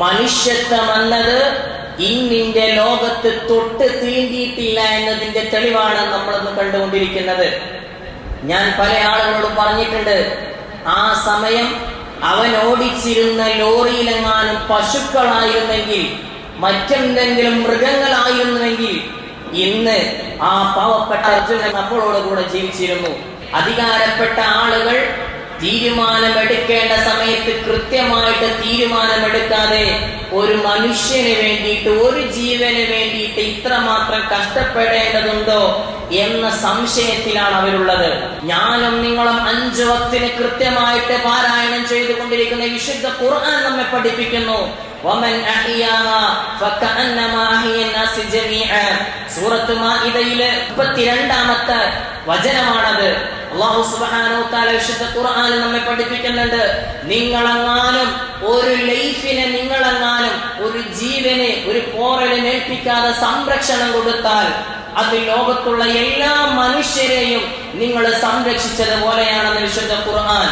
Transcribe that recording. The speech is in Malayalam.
മനുഷ്യത്വം എന്നത് ഇന്നിന്റെ ലോകത്ത് തൊട്ട് തീണ്ടിയിട്ടില്ല എന്നതിന്റെ തെളിവാണ് നമ്മളിന്ന് കണ്ടുകൊണ്ടിരിക്കുന്നത്. ഞാൻ പല ആളുകളോടും പറഞ്ഞിട്ടുണ്ട് ആ സമയം അവൻ ഓടിച്ചിരുന്ന ലോറിയിലെങ്ങാനും പശുക്കളായിരുന്നെങ്കിൽ മറ്റെന്തെങ്കിലും മൃഗങ്ങളായിരുന്നുവെങ്കിൽ ഇന്ന് ആ പാവപ്പെട്ട അർജുനൻ നമ്മളോട് കൂടെ ജീവിച്ചിരുന്നു. അധികാരപ്പെട്ട ആളുകൾ തീരുമാനമെടുക്കേണ്ട സമയത്ത് കൃത്യമായിട്ട് തീരുമാനമെടുക്കാതെ ഒരു മനുഷ്യന് വേണ്ടിയിട്ട് ഒരു ജീവന് വേണ്ടിയിട്ട് ഇത്രമാത്രം കഷ്ടപ്പെടേണ്ടതുണ്ടോ എന്ന സംശയത്തിലാണ് അവരുള്ളത്. ഞാനും നിങ്ങളും അഞ്ചു വക്തിന് കൃത്യമായിട്ട് പാരായണം ചെയ്തുകൊണ്ടിരിക്കുന്ന വിശുദ്ധ ഖുർആൻ നമ്മെ പഠിപ്പിക്കുന്നു. സൂറത്ത് മാഇദയിലെ മുപ്പത്തിരണ്ടാമത്തെ വചനമാണത്. അള്ളാഹു തആല വിശുദ്ധ ഖുർആനിൽ നമ്മെ പഠിപ്പിക്കുന്നുണ്ട്. നിങ്ങളെങ്ങാനും ഒരു ലൈഫിനെ നിങ്ങളെങ്ങാനും ഒരു ജീവനെ ഒരു പോറലിന് ഏൽപ്പിക്കാതെ സംരക്ഷണം കൊടുത്താൽ അത് ലോകത്തുള്ള എല്ലാ മനുഷ്യരെയും നിങ്ങൾ സംരക്ഷിച്ചത് സംരക്ഷിച്ചതുപോലെയാണെന്ന് വിശുദ്ധ ഖുർആൻ.